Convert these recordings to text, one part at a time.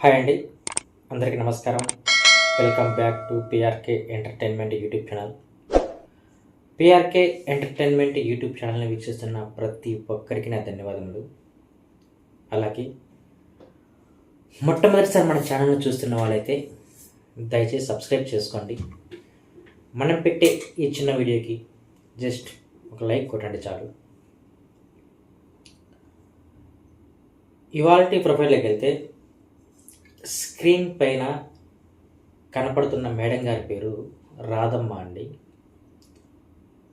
Hi అండి. అందరికీ నమస్కారం. Welcome back to PRK entertainment YouTube channel. PRK entertainment YouTube ఛానల్ని వీక్షిస్తున్న ప్రతి ఒక్కరికి నా ధన్యవాదములు. అలాగే మొట్టమొదటిసారి మన ఛానల్ని చూస్తున్న వాళ్ళైతే దయచేసి సబ్స్క్రైబ్ చేసుకోండి. మనం పెట్టే ఈ చిన్న వీడియోకి జస్ట్ ఒక లైక్ కొట్టండి చాలు. ఇవాళ ప్రొఫైల్లోకి వెళ్తే స్క్రీన్ పైన కనపడుతున్న మేడం గారి పేరు రాధమ్మ అండి.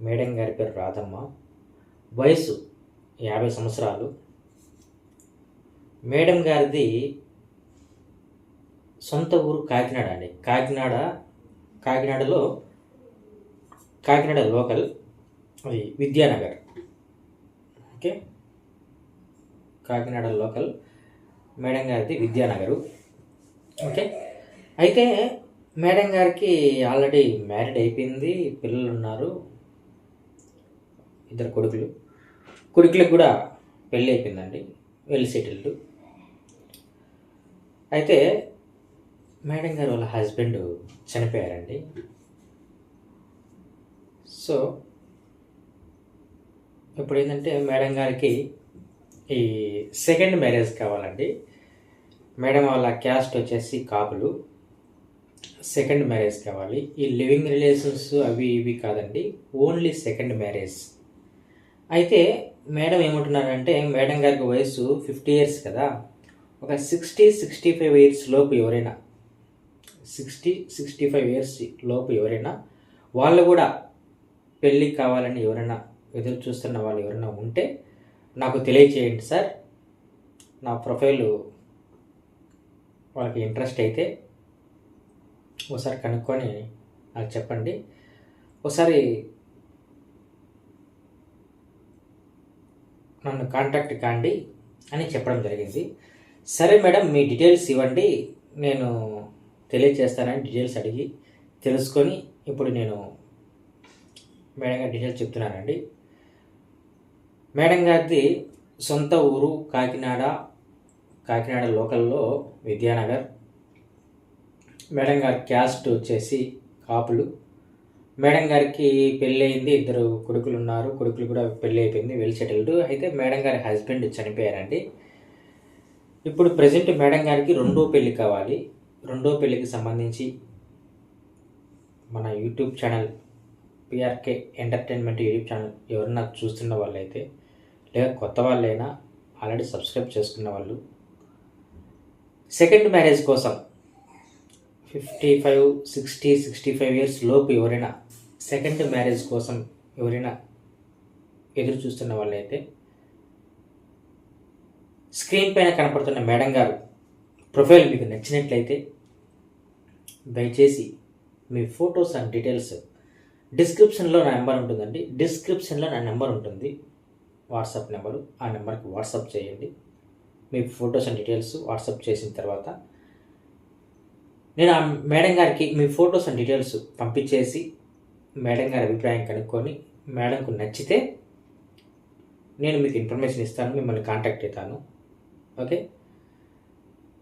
మేడం గారి పేరు రాధమ్మ. వయసు యాభై సంవత్సరాలు. మేడం గారిది సొంత ఊరు కాకినాడ అండి. కాకినాడ కాకినాడలో కాకినాడ లోకల్ అది Vidyanagar. Okay? Kakinada local madam గారిది విద్యానగరు. ఓకే. అయితే మేడం గారికి ఆల్రెడీ మ్యారీడ్ అయిపోయింది పిల్లలు ఉన్నారు ఇద్దరు కొడుకులు. కొడుకులకు కూడా పెళ్ళి అయిపోయిందండి వెల్ సెటిల్డ్. అయితే మేడం గారు వాళ్ళ హస్బెండ్ చనిపోయారండి. సో ఇప్పుడు ఏంటంటే మేడం గారికి ఈ సెకండ్ మ్యారేజ్ కావాలండి. మేడం వాళ్ళ క్యాస్ట్ వచ్చేసి కాపులు. సెకండ్ మ్యారేజ్ కావాలి. ఈ లివింగ్ రిలేషన్స్ అవి ఇవి కాదండి ఓన్లీ సెకండ్ మ్యారేజ్. అయితే మేడం ఏమంటున్నారంటే మేడం గారికి వయసు ఫిఫ్టీ ఇయర్స్ కదా ఒక సిక్స్టీ సిక్స్టీ ఫైవ్ ఇయర్స్ లోపు ఎవరైనా సిక్స్టీ సిక్స్టీ ఫైవ్ ఇయర్స్ లోపు ఎవరైనా వాళ్ళు కూడా పెళ్ళి కావాలని ఎవరైనా ఎదురు చూస్తున్న వాళ్ళు ఎవరైనా ఉంటే నాకు తెలియచేయండి సార్. నా ప్రొఫైల్ వాళ్ళకి ఇంట్రెస్ట్ అయితే ఒకసారి కనుక్కొని నాకు చెప్పండి. ఒకసారి నన్ను కాంటాక్ట్ కాండి అని చెప్పడం జరిగింది. సరే మేడం మీ డీటెయిల్స్ ఇవ్వండి. నేను తెలియచేస్తానని డీటెయిల్స్ అడిగి తెలుసుకొని ఇప్పుడు నేను మేడం గారి డీటెయిల్స్ చెప్తున్నానండి. మేడం గారిది సొంత ఊరు కాకినాడ కాకినాడ లోకల్లో విద్యానగర్ మేడం గారి క్యాస్ట్ వచ్చేసి కాపులు. మేడం గారికి పెళ్ళి అయింది ఇద్దరు కొడుకులు ఉన్నారు కొడుకులు కూడా పెళ్ళి అయిపోయింది వెల్ సెటిల్డ్ అయితే మేడం గారి హస్బెండ్ చనిపోయారండి. ఇప్పుడు ప్రజెంట్ మేడం గారికి రెండో పెళ్ళి కావాలి. రెండో పెళ్ళికి సంబంధించి మన YouTube channel PRK entertainment YouTube channel ఎవరన్నా చూస్తున్న వాళ్ళైతే లేదా కొత్త వాళ్ళైనా ఆల్రెడీ సబ్స్క్రైబ్ చేసుకున్న వాళ్ళు సెకండ్ మ్యారేజ్ కోసం fifty five sixty sixty five years లోపు ఎవరైనా సెకండ్ మ్యారేజ్ కోసం ఎవరైనా ఎదురు చూస్తున్న వాళ్ళైతే స్క్రీన్ పైన కనపడుతున్న మేడం గారు ప్రొఫైల్ మీకు నచ్చినట్లయితే దయచేసి మీ ఫొటోస్ అండ్ డీటెయిల్స్ డిస్క్రిప్షన్లో నా నెంబర్ ఉంటుందండి. డిస్క్రిప్షన్లో నా నెంబర్ ఉంటుంది. WhatsApp number. ఆ నెంబర్కి వాట్సాప్ చేయండి. మీ ఫొటోస్ అండ్ డీటెయిల్స్ వాట్సాప్ చేసిన తర్వాత నేను ఆ మేడం గారికి మీ ఫొటోస్ అండ్ డీటెయిల్స్ పంపించేసి మేడం గారి అభిప్రాయం కనుక్కొని మేడంకు నచ్చితే నేను మీకు ఇన్ఫర్మేషన్ ఇస్తాను మిమ్మల్ని కాంటాక్ట్ అవుతాను. ఓకే?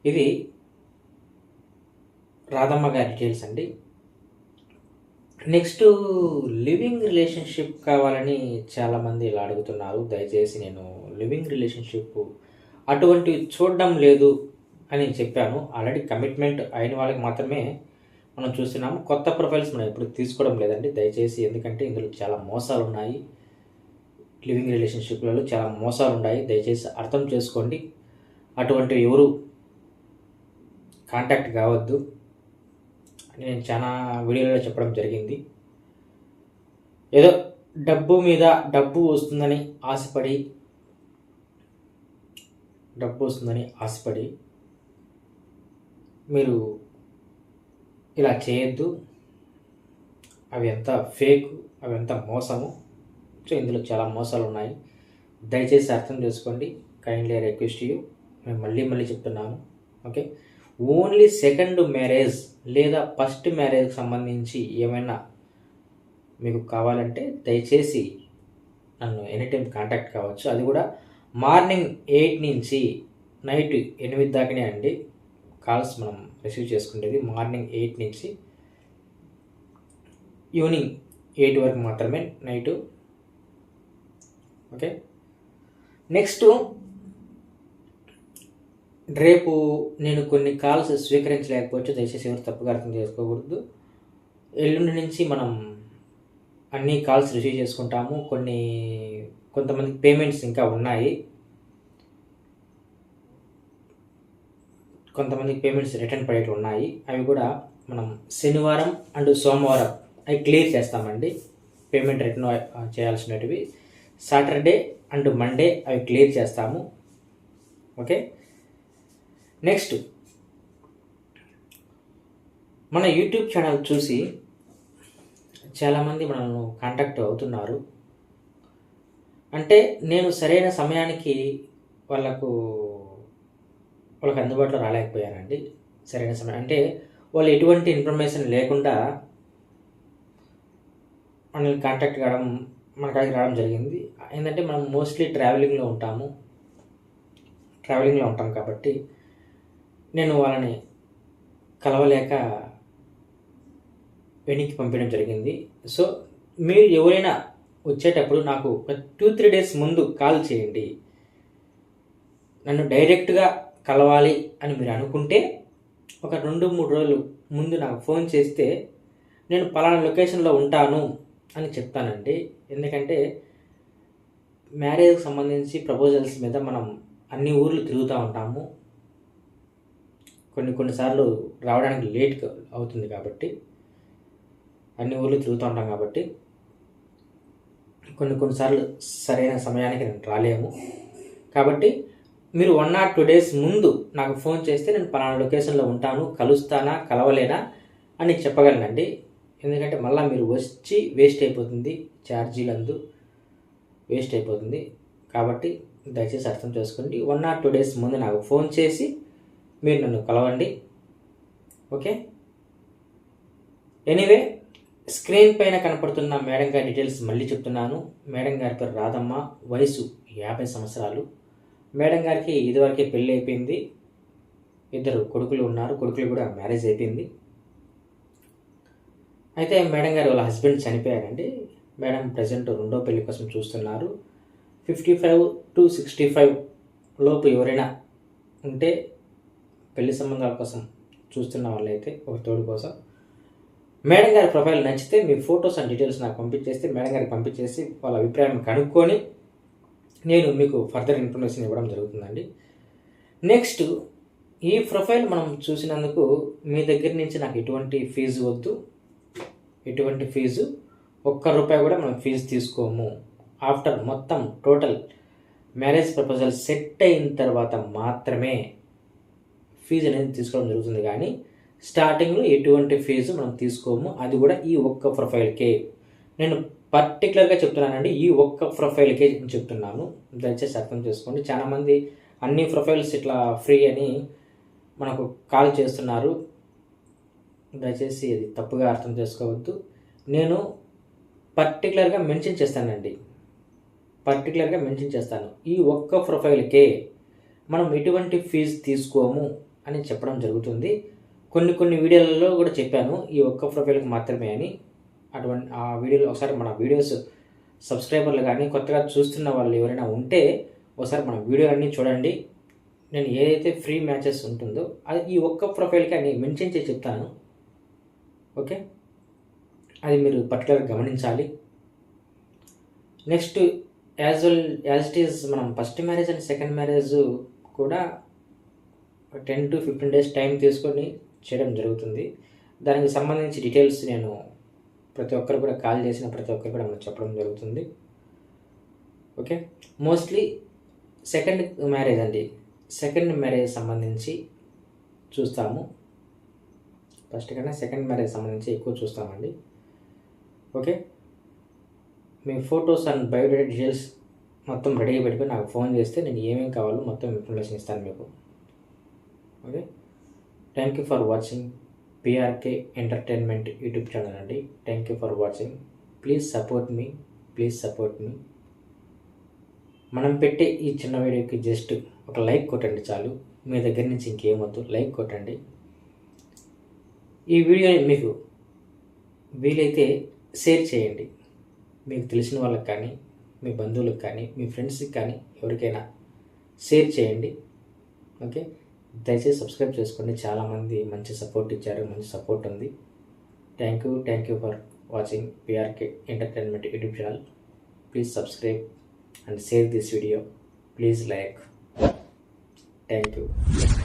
ఇది రాధమ్మ గారి డీటెయిల్స్ అండి. నెక్స్ట్ లివింగ్ రిలేషన్షిప్ కావాలని చాలామంది ఇలా అడుగుతున్నారు. దయచేసి నేను లివింగ్ రిలేషన్షిప్ అటువంటివి చూడడం లేదు అని చెప్పాను. ఆల్రెడీ కమిట్మెంట్ అయిన వాళ్ళకి మాత్రమే మనం చూస్తున్నాము. కొత్త ప్రొఫైల్స్ మనం ఎప్పుడు తీసుకోవడం లేదండి. దయచేసి ఎందుకంటే ఇందులో చాలా మోసాలు ఉన్నాయి లివింగ్ రిలేషన్షిప్లలో చాలా మోసాలు ఉన్నాయి దయచేసి అర్థం చేసుకోండి. అటువంటి ఎవరు కాంటాక్ట్ కావద్దు నేను చాలా వీడియోలో చెప్పడం జరిగింది. ఏదో డబ్బు మీద డబ్బు వస్తుందని ఆశపడి డబ్బు వస్తుందని ఆశపడి మీరు ఇలా చేయొద్దు. అవి ఎంత ఫేక్ అవి ఎంత మోసము. సో ఇందులో చాలా మోసాలు ఉన్నాయి దయచేసి అర్థం చేసుకోండి. కైండ్లీ రిక్వెస్ట్ యూ నేను మళ్ళీ మళ్ళీ చెప్తున్నాను. ఓకే? ఓన్లీ సెకండ్ మ్యారేజ్ లేదా ఫస్ట్ మ్యారేజ్కి సంబంధించి ఏమైనా మీకు కావాలంటే దయచేసి నన్ను ఎనీ టైం కాంటాక్ట్ కావచ్చు. అది కూడా మార్నింగ్ ఎయిట్ నుంచి నైట్ ఎనిమిది దాకానే అండి. కాల్స్ మనం రిసీవ్ చేసుకునేది మార్నింగ్ ఎయిట్ నుంచి ఈవినింగ్ ఎయిట్ వరకు మాత్రమే నైటు. ఓకే. నెక్స్ట్ రేపు నేను కొన్ని కాల్స్ స్వీకరించలేకపోవచ్చు దయచేసి ఎవరు తప్పుగా అర్థం చేసుకోకూడదు. ఎల్లుండి నుంచి మనం అన్ని కాల్స్ రిసీవ్ చేసుకుంటాము. కొన్ని కొంతమంది పేమెంట్స్ ఇంకా ఉన్నాయి. కొంతమంది పేమెంట్స్ రిటర్న్ పడేవి ఉన్నాయి. అవి కూడా మనం శనివారం అండ్ సోమవారం అవి క్లియర్ చేస్తామండి. పేమెంట్ రిటర్న్ చేయాల్సినవి సాటర్డే అండ్ మండే అవి క్లియర్ చేస్తాము. ఓకే? నెక్స్ట్ మన యూట్యూబ్ ఛానల్ చూసి చాలామంది మనల్ని కాంటాక్ట్ అవుతున్నారు. అంటే నేను సరైన సమయానికి వాళ్ళకు వాళ్ళకి అందుబాటులో రాలేకపోయానండి. సరైన సమయం అంటే వాళ్ళు ఎటువంటి ఇన్ఫర్మేషన్ లేకుండా మనల్ని కాంటాక్ట్ కావడం మన కాడికి రావడం జరిగింది. ఏంటంటే మనం మోస్ట్లీ ట్రావెలింగ్లో ఉంటాము. ట్రావెలింగ్లో ఉంటాం కాబట్టి నేను వాళ్ళని కలవలేక వెనక్కి పంపించడం జరిగింది. సో మీరు ఎవరైనా వచ్చేటప్పుడు నాకు ఒక టూ త్రీ డేస్ ముందు కాల్ చేయండి. నన్ను డైరెక్ట్గా కలవాలి అని మీరు అనుకుంటే ఒక రెండు మూడు రోజులు ముందు నాకు ఫోన్ చేస్తే నేను పలానా లొకేషన్లో ఉంటాను అని చెప్తానండి. ఎందుకంటే మ్యారేజ్కి సంబంధించి ప్రపోజల్స్ మీద మనం అన్ని ఊర్లు తిరుగుతూ ఉంటాము. కొన్ని కొన్నిసార్లు రావడానికి లేట్ అవుతుంది కాబట్టి. అన్ని ఊర్లు తిరుగుతూ ఉంటాం కాబట్టి కొన్ని కొన్నిసార్లు సరైన సమయానికి నేను రాలేము. కాబట్టి మీరు వన్ ఆర్ టూ డేస్ ముందు నాకు ఫోన్ చేస్తే నేను పలానా లొకేషన్లో ఉంటాను కలుస్తానా కలవలేనా అని చెప్పగలనండి. ఎందుకంటే మళ్ళీ మీరు వచ్చి వేస్ట్ అయిపోతుంది ఛార్జీలందు వేస్ట్ అయిపోతుంది. కాబట్టి దయచేసి అర్థం చేసుకోండి. వన్ ఆర్ టూ డేస్ ముందు నాకు ఫోన్ చేసి మీరు నన్ను కలవండి. ఓకే? ఎనీవే స్క్రీన్ పైన కనపడుతున్న మేడం గారి డీటెయిల్స్ మళ్ళీ చెప్తున్నాను. మేడం గారి పేరు రాధమ్మ వయసు యాభై సంవత్సరాలు. మేడం గారికి ఇదివరకే పెళ్ళి అయిపోయింది. ఇద్దరు కొడుకులు ఉన్నారు. కొడుకులు కూడా మ్యారేజ్ అయిపోయింది. అయితే మేడం గారు వాళ్ళ హస్బెండ్ చనిపోయారండి. మేడం ప్రజెంట్ రెండో పెళ్ళి కోసం చూస్తున్నారు. Fifty five to sixty five లోపు ఎవరైనా ఉంటే పెళ్ళి సంబంధాల కోసం చూస్తున్న వాళ్ళైతే ఒక తోడు కోసం మేడం గారి ప్రొఫైల్ నచ్చితే మీ ఫొటోస్ అండ్ డీటెయిల్స్ నాకు పంపించేస్తే మేడం గారికి పంపించేసి వాళ్ళ అభిప్రాయం కనుక్కొని నేను మీకు ఫర్దర్ ఇన్ఫర్మేషన్ ఇవ్వడం జరుగుతుందండి. నెక్స్ట్ ఈ ప్రొఫైల్ మనం చూసినందుకు మీ దగ్గర నుంచి నాకు ఎటువంటి ఫీజు వద్దు. ఎటువంటి ఫీజు? ఒక్క రూపాయి కూడా మనం ఫీజు తీసుకోము. ఆఫ్టర్ మొత్తం టోటల్ మ్యారేజ్ ప్రపోజల్ సెట్ అయిన తర్వాత మాత్రమే ఫీజు అనేది తీసుకోవడం జరుగుతుంది. కానీ స్టార్టింగ్లో ఎటువంటి ఫీజు మనం తీసుకోము. అది కూడా ఈ ఒక్క ప్రొఫైల్కే. నేను పర్టికులర్గా చెప్తున్నానండి ఈ ఒక్క ప్రొఫైల్కే చెప్తున్నాను. దయచేసి అర్థం చేసుకోండి. చాలామంది అన్ని ప్రొఫైల్స్ ఇట్లా ఫ్రీ అని మనకు కాల్ చేస్తున్నారు. దయచేసి అది తప్పుగా అర్థం చేసుకోవద్దు. నేను పర్టికులర్గా మెన్షన్ చేస్తానండి. పర్టికులర్గా మెన్షన్ చేస్తాను. ఈ ఒక్క ప్రొఫైల్కే మనం ఎటువంటి ఫీజు తీసుకోము అని చెప్పడం జరుగుతుంది. కొన్ని కొన్ని వీడియోలలో కూడా చెప్పాను. ఈ ఒక్క ప్రొఫైల్కి మాత్రమే అని. అటువంటి ఆ వీడియోలో ఒకసారి మన వీడియోస్ సబ్స్క్రైబర్లు కానీ కొత్తగా చూస్తున్న వాళ్ళు ఎవరైనా ఉంటే ఒకసారి మన వీడియోలన్నీ చూడండి. నేను ఏదైతే ఫ్రీ మ్యాచెస్ ఉంటుందో అది ఈ ఒక్క ప్రొఫైల్కి అని మెన్షన్ చేసి చెప్తాను. ఓకే? అది మీరు పర్టికులర్ గమనించాలి. Next as well as it is మనం first marriage and second marriage కూడా ten to fifteen days time తీసుకొని చేయడం జరుగుతుంది. దానికి సంబంధించి డీటెయిల్స్ నేను ప్రతి ఒక్కరు కూడా కాల్ చేసిన ప్రతి ఒక్కరు కూడా మనకు చెప్పడం జరుగుతుంది. ఓకే మోస్ట్లీ సెకండ్ మ్యారేజ్ అండి. సెకండ్ మ్యారేజ్ సంబంధించి చూస్తాము. ఫస్ట్ కన్నా సెకండ్ మ్యారేజ్ సంబంధించి ఎక్కువ చూస్తామండి. ఓకే మీ ఫొటోస్ అండ్ బయోడేటా డీటెయిల్స్ మొత్తం రెడీగా పెట్టుకొని నాకు ఫోన్ చేస్తే నేను ఏమేమి కావాలో మొత్తం ఇన్ఫర్మేషన్ ఇస్తాను మీకు. Okay thank you for watching PRK entertainment YouTube channel అండి. Thank you for watching please support me please support మీ మనం పెట్టే ఈ చిన్న వీడియోకి జస్ట్ ఒక లైక్ కొట్టండి చాలు. మీ దగ్గర నుంచి ఇంకేమొద్దు. లైక్ కొట్టండి. ఈ వీడియోని మీకు వీలైతే షేర్ చేయండి. మీకు తెలిసిన వాళ్ళకి కానీ మీ బంధువులకు కానీ మీ ఫ్రెండ్స్కి కానీ ఎవరికైనా షేర్ చేయండి. ఓకే దయచేసి సబ్స్క్రైబ్ చేసుకోండి చాలామంది మంచి సపోర్ట్ ఇచ్చారు మంచి సపోర్ట్ ఉంది. Thank you thank you for watching PRK entertainment YouTube channel please subscribe and share this video please like thank you